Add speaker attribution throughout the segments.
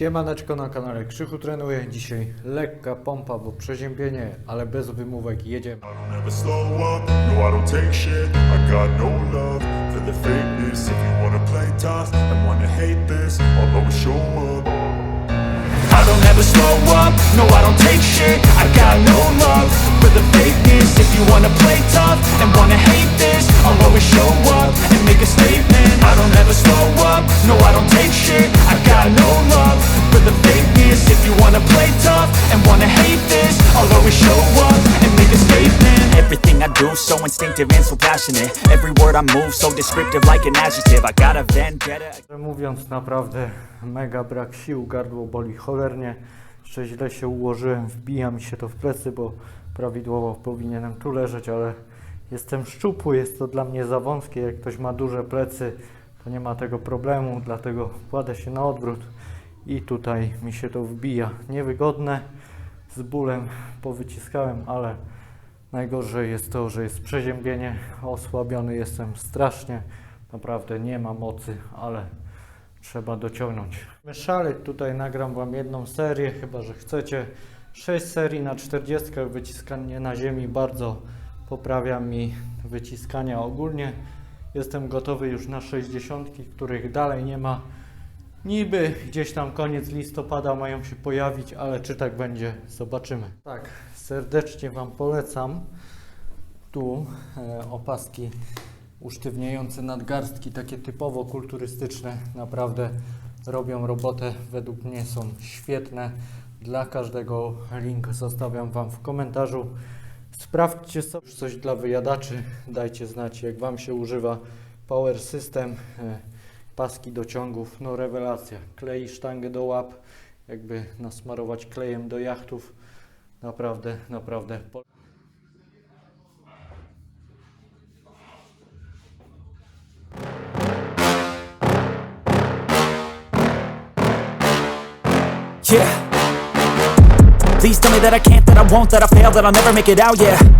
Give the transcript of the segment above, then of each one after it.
Speaker 1: Siemaneczko na kanale. Krzychu Trenuje. Dzisiaj lekka pompa, bo przeziębienie, ale bez wymówek jedziemy.
Speaker 2: Show up and make a statement
Speaker 3: Everything I do so instinctive and so passionate Every word I move so descriptive like an adjective I got a vendetta
Speaker 1: mówiąc, naprawdę mega brak sił, gardło boli cholernie. Jeszcze źle się ułożyłem, wbija mi się to w plecy, bo prawidłowo powinienem tu leżeć, ale jestem szczupły, jest to dla mnie za wąskie. Jak ktoś ma duże plecy, to nie ma tego problemu, dlatego kładę się na odwrót i tutaj mi się to wbija. Niewygodne, z bólem powyciskałem, ale Najgorzej jest to, że jest przeziębienie, osłabiony jestem strasznie, naprawdę nie ma mocy, ale trzeba dociągnąć. Szaleć tutaj nagram Wam jedną serię, chyba że chcecie. 6 serii na 40 wyciskanie na ziemi bardzo poprawia mi wyciskania ogólnie. Jestem gotowy już na 60, których dalej nie ma. Niby gdzieś tam koniec listopada mają się pojawić, ale czy tak będzie, zobaczymy. Tak, serdecznie Wam polecam. Tu e, opaski usztywniające nadgarstki, takie typowo kulturystyczne, naprawdę robią robotę. Według mnie są świetne. Dla każdego link zostawiam Wam w komentarzu. Sprawdźcie sobie coś dla wyjadaczy. Dajcie znać, jak Wam się używa Power System. E, paski do ciągów, no rewelacja. Klei sztangę do łap, jakby nasmarować klejem do jachtów. Naprawdę, naprawdę.
Speaker 3: Yeah Please tell me that I can't, that I won't, that I fail, that I'll never make it out, yeah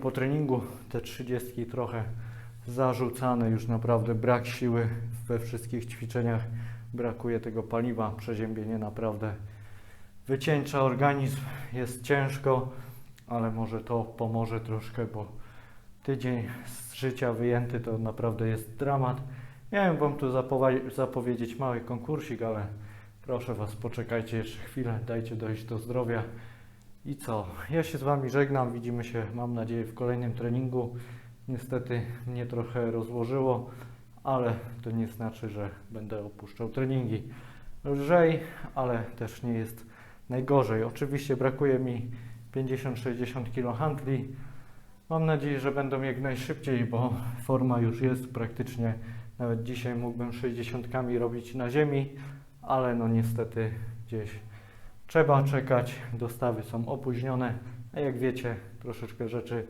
Speaker 1: po treningu, te 30 trochę zarzucane, już naprawdę brak siły we wszystkich ćwiczeniach, brakuje tego paliwa, przeziębienie naprawdę wycieńcza organizm, jest ciężko, ale może to pomoże troszkę, bo tydzień z życia wyjęty to naprawdę jest dramat. Miałem Wam tu zapowiedzieć mały konkursik, ale proszę Was, poczekajcie jeszcze chwilę, dajcie dojść do zdrowia. I co? Ja się z Wami żegnam. Widzimy się, mam nadzieję, w kolejnym treningu. Niestety mnie trochę rozłożyło, ale to nie znaczy, że będę opuszczał treningi. Lżej, ale też nie jest najgorzej. Oczywiście brakuje mi 50-60 kg handli. Mam nadzieję, że będą jak najszybciej, bo forma już jest praktycznie. Nawet dzisiaj mógłbym 60 robić na ziemi, ale no niestety gdzieś Trzeba czekać, dostawy są opóźnione, a jak wiecie, troszeczkę rzeczy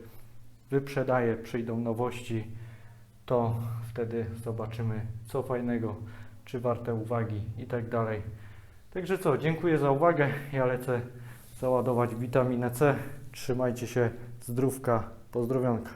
Speaker 1: wyprzedaję, przyjdą nowości, to wtedy zobaczymy co fajnego, czy warte uwagi i tak dalej. Także co, dziękuję za uwagę. Ja lecę załadować witaminę C. Trzymajcie się, zdrówka, pozdrowionka.